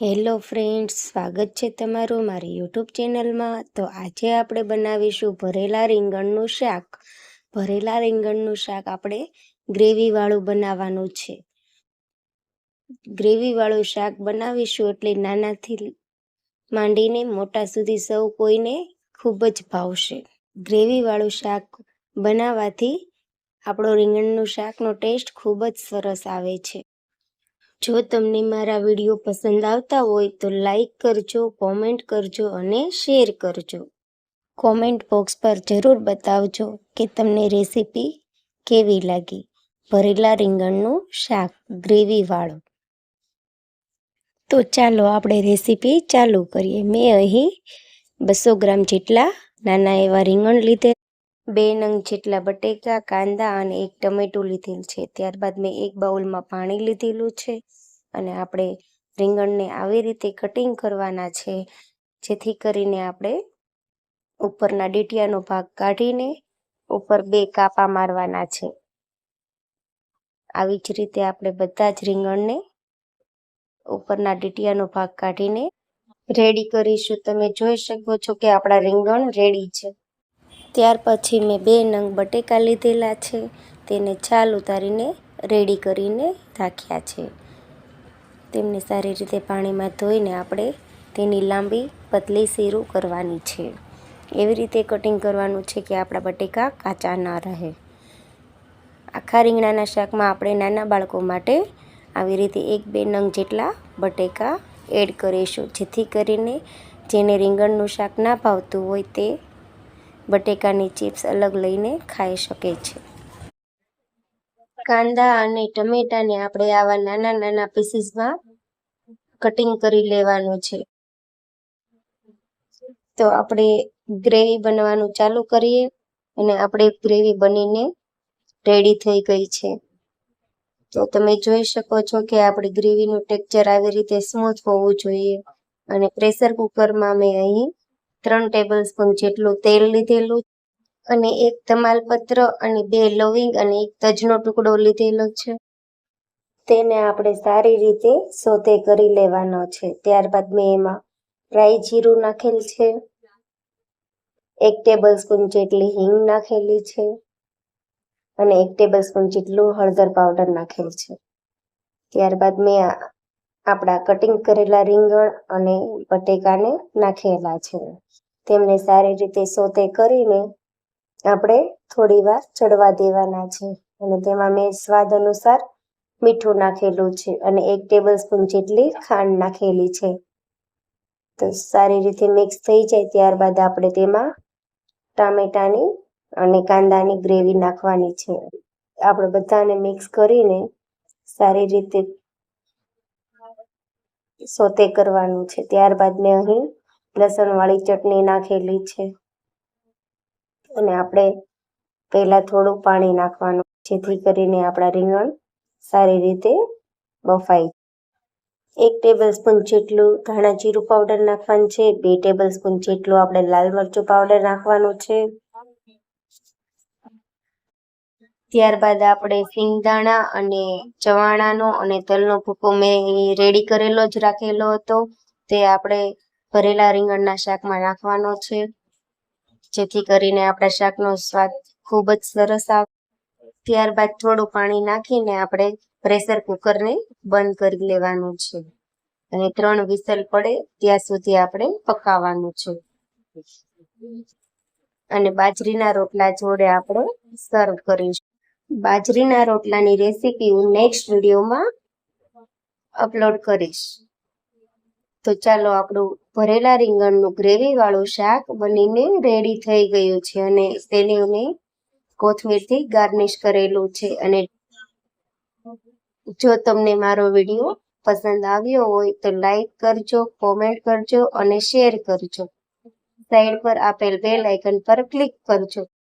Hello friends, સ્વાગત છે તમારું મારી યુટ્યુબ ચેનલમાં. તો આજે આપણે બનાવીશું ભરેલા રીંગણનું શાક. ભરેલા રીંગણનું શાક આપણે ગ્રેવીવાળું બનાવવાનું છે. ગ્રેવીવાળું શાક બનાવીશું એટલે નાનાથી માંડીને મોટા સુધી સૌ કોઈને ખૂબ જ ભાવશે. ગ્રેવીવાળું શાક બનાવવાથી આપણો રીંગણનું શાકનો ટેસ્ટ ખૂબ જ સરસ આવે છે. જો તમને મારા વીડિયો પસંદ આવતા હોય તો લાઈક કરજો, કોમેન્ટ કરજો અને શેર કરજો. કોમેન્ટ બોક્સ પર જરૂર બતાવજો કે તમને રેસીપી કેવી લાગી. ભરેલા રીંગણનું શાક ગ્રેવીવાળું તો ચાલો આપણે રેસીપી ચાલુ કરીએ. મેં અહીં બસો ગ્રામ જેટલા નાના એવા રીંગણ લીધે બે નંગ જેટલા બટેકા, કાંદા અને એક ટમેટું લીધેલ છે. ત્યારબાદ મેં એક બાઉલમાં પાણી લીધેલું છે અને આપણે રીંગણને આવી રીતે કટિંગ કરવાના છે, જેથી કરીને આપણે ઉપરના ડીટિયાનો ભાગ કાઢીને ઉપર બે કાપા મારવાના છે. આવી જ રીતે આપણે બધા જ રીંગણને ઉપરના ડીટિયાનો ભાગ કાઢીને રેડી કરીશું. તમે જોઈ શકો છો કે આપણા રીંગણ રેડી છે. ત્યાર પછી મેં બે નંગ બટેકા લીધેલા છે. તેને છાલ ઉતારીને રેડી કરીને રાખ્યા છે. તેમને સારી રીતે પાણીમાં ધોઈને આપણે તેની લાંબી, પતલી શીરું કરવાની છે. એવી રીતે કટિંગ કરવાનું છે કે આપણા બટેકા કાચા ન રહે. આખા રીંગણાના શાકમાં આપણે નાના બાળકો માટે આવી રીતે એક બે નંગ જેટલા બટેકા એડ કરીશું, જેથી કરીને જેને રીંગણનું શાક ના ભાવતું હોય તે બટેકાની ચિપ્સ અલગ લઈને ખાઈ શકે છે. કાંદા અને ટમેટાને આપણે આવા નાના નાના પીસીસમાં કટિંગ કરી લેવાનું છે. તો આપણે ગ્રેવી બનવાનું ચાલુ કરીએ અને આપણે ગ્રેવી બનીને રેડી થઈ ગઈ છે. તો તમે જોઈ શકો છો કે આપણી ગ્રેવીનું ટેક્ચર આવી રીતે સ્મૂથ હોવું જોઈએ અને પ્રેશર કુકરમાં મેં અહીં ત્રણ ટેબલ સ્પૂન જેટલું તેલ લીધેલું અને એક તમાલપત્ર અને બે લવિંગ અને એક તજનો ટુકડો લીધેલો છે. તેને આપણે સારી રીતે સોતે કરી લેવાનો છે. ત્યારબાદ મેં એમાં રાઈ જીરું નાખેલ છે. એક ટેબલ સ્પૂન જેટલી હિંગ નાખેલી છે અને એક ટેબલ સ્પૂન જેટલું હળદર પાવડર નાખેલ છે. ત્યારબાદ મેં આપણા કટિંગ કરેલા રીંગણ અને બટેકાને નાખેલા છે. તેમને સારી રીતે સોતે કરીને આપણે થોડી વાર ચડવા દેવાના છે અને તેમાં મેં સ્વાદ અનુસાર મીઠું નાખેલું છે અને એક ટેબલ સ્પૂન જેટલી ખાંડ નાખેલી છે. તો સારી રીતે મિક્સ થઈ જાય ત્યારબાદ આપણે તેમાં ટામેટાની અને કાંદાની ગ્રેવી નાખવાની છે. આપણે બધાને મિક્સ કરીને સારી રીતે સોતે કરવાનું છે. ત્યારબાદ મેં અહીં લસણવાળી ચટણી નાખેલી છે. અને આપણે પહેલાં થોડું પાણી નાખવાનું, જેથી કરીને આપણા રીંગણ સારી રીતે બફાય એક ટેબલ સ્પૂન જેટલું ધાણા જીરું પાવડર નાખવાનું છે. બે ટેબલ સ્પૂન જેટલું આપણે લાલ મરચું પાવડર નાખવાનું છે. ત્યારબાદ આપણે સિંગદાણા અને ચવાણાનો અને તલનો ભૂકો મેં રેડી કરેલો જ રાખેલો હતો. તે આપણે ભરેલા રીંગણના શાકમાં નાખવાનો છે. જેથી કરીને આપણા શાકનો સ્વાદ ખૂબ જ સરસ આવે. ત્યારબાદ થોડું પાણી નાખીને આપણે પ્રેશર કુકરને બંધ કરી લેવાનું છે. અને ત્રણ વિસલ પડે ત્યાં સુધી આપણે પકાવવાનું છે. અને બાજરીના રોટલા જોડે આપણે સર્વ કરીશું. બાજરીના રોટલાની રેસીપી હું નેક્સ્ટ વિડીયોમાં અપલોડ કરીશ. તો ચાલો આપણું ભરેલા રીંગણનું ગ્રેવીવાળું શાક બનીને રેડી થઈ ગયું છે અને તેને મેં કોથમીરથી ગાર્નિશ કરેલું છે. અને જો તમને મારો વીડિયો પસંદ આવ્યો હોય તો લાઈક કરજો કોમેન્ટ કરજો અને શેર કરજો. સાઈડ પર આપેલ બેલ આઇકન પર ક્લિક કરજો.